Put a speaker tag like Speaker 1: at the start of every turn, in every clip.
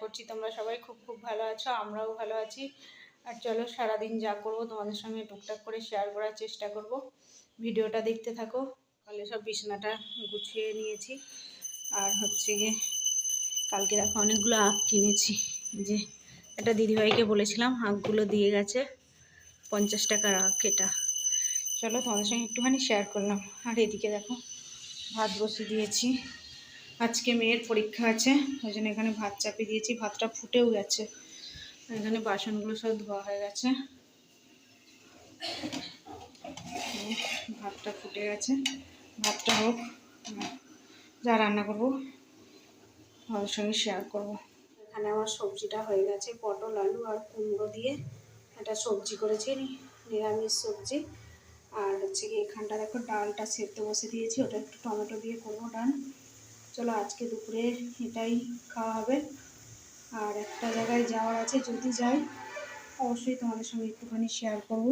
Speaker 1: করছি তোমরা সবাই খুব খুব ভালো আছো, আমরাও ভালো আছি। আর চলো, সারাদিন যা করব, তোমাদের সঙ্গে টুকটাক করে শেয়ার করার চেষ্টা করব। ভিডিওটা দেখতে থাকো, তাহলে সব বিছানাটা গুছিয়ে নিয়েছি। আর হচ্ছে গিয়ে, কালকে দেখো অনেকগুলো আখ কিনেছি। যে, একটা দিদিভাইকে বলেছিলাম, আখগুলো দিয়ে গেছে, পঞ্চাশ টাকার আখ এটা। চলো, তোমাদের সঙ্গে একটুখানি শেয়ার করলাম। আর এদিকে দেখো, ভাত বসিয়ে দিয়েছি। আজকে মেয়ের পরীক্ষা আছে, ওই জন্য এখানে ভাত চাপিয়ে দিয়েছি, ভাতটা ফুটেও গেছে। এখানে বাসনগুলো সব ধোয়া হয়ে গেছে। ভাতটা ফুটে গেছে। ভাতটা হোক, যা রান্না করব, তোমাদের সঙ্গে শেয়ার করব। এখানে আমার সবজিটা হয়ে গেছে, পটল, আলু আর কুমড়ো দিয়ে একটা সবজি করেছি, নিরামিষ সবজি। আর হচ্ছে কি এখানটা দেখো, ডালটা সেদ্ধ বসে দিয়েছি, ওটা একটু টমেটো দিয়ে করব ডাল চলো আজকে দুপুরে এটাই খাওয়া হবে। আর একটা জায়গায় যাওয়ার আছে, যদি যাই অবশ্যই তোমাদের সঙ্গে একটুখানি শেয়ার করব।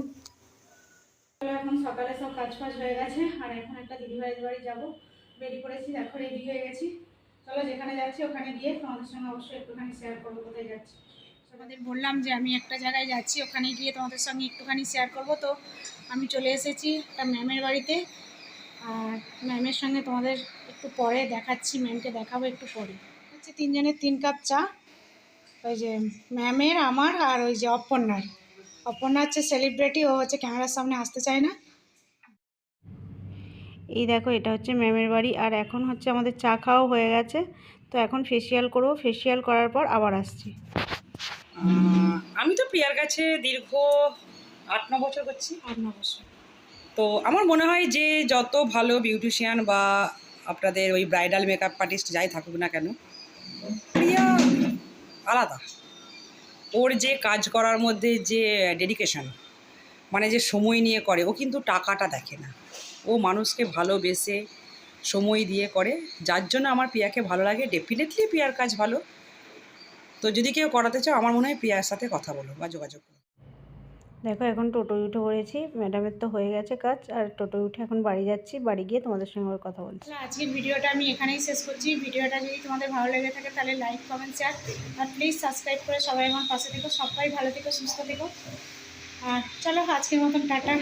Speaker 1: এখন সকালে সব কাজ ফাজ হয়ে গেছে, আর এখন একটা দিদিভাইয়ের বাড়ি যাব। বেরিয়ে পড়েছি, দেখো রেডি হয়ে গেছি। চলো যেখানে যাচ্ছি ওখানে গিয়ে তোমাদের সঙ্গে অবশ্যই একটুখানি শেয়ার করব কোথায় যাচ্ছি। তোমাদের বললাম যে আমি একটা জায়গায় যাচ্ছি, ওখানে গিয়ে তোমাদের সঙ্গে একটুখানি শেয়ার করব। তো আমি চলে এসেছি একটা ম্যামের বাড়িতে। আর ম্যামের সঙ্গে তোমাদের একটু পরে দেখাচ্ছি ম্যামকে দেখাবো একটু পরে। হচ্ছে তিনজনের তিন কাপ চা ওই যে ম্যামের আমার আর ওই যে অপর্ণার। অপর্ণা হচ্ছে সেলিব্রিটি ও হচ্ছে ক্যামেরার সামনে আসতে চায় না। এই দেখো এটা হচ্ছে ম্যামের বাড়ি আর এখন হচ্ছে আমাদের চা খাওয়াও হয়ে গেছে। তো এখন ফেসিয়াল করব ফেসিয়াল করার পর আবার আসছি।
Speaker 2: আমি তো প্রিয়ার কাছে দীর্ঘ আট ন বছর করছি।
Speaker 1: আট ন বছর।
Speaker 2: তো আমার মনে হয় যে যত ভালো বিউটিশিয়ান বা আপনাদের ওই ব্রাইডাল মেকআপ আর্টিস্ট যাই থাকুক না কেন, প্রিয়া আলাদা। ওর যে কাজ করার মধ্যে যে ডেডিকেশন মানে যে সময় নিয়ে করে, ও কিন্তু টাকাটা দেখে না। ও মানুষকে ভালোবেসে সময় দিয়ে করে, যার জন্য আমার প্রিয়াকে ভালো লাগে। ডেফিনেটলি প্রিয়ার কাজ ভালো। তো যদি কেউ করাতে চাও, আমার মনে হয় প্রিয়ার সাথে কথা বলো বা যোগাযোগ করো।
Speaker 1: দেখো, এখন টোটোয় উঠে পড়েছি। ম্যাডামের তো হয়ে গেছে কাজ, আর টোটোয় উঠে এখন বাড়ি যাচ্ছি। বাড়ি গিয়ে তোমাদের সঙ্গে আবার কথা বলছি। আজকের ভিডিওটা আমি এখানেই শেষ করছি। ভিডিওটা যদি তোমাদের ভালো লেগে থাকে, তাহলে লাইক কমেন্ট শেয়ার আর প্লিজ সাবস্ক্রাইব করে সবাই আমার পাশে থেকো। সবাই ভালো থেকো, সুস্থ থেকো। আর চলো, আজকের মতন, টাটা।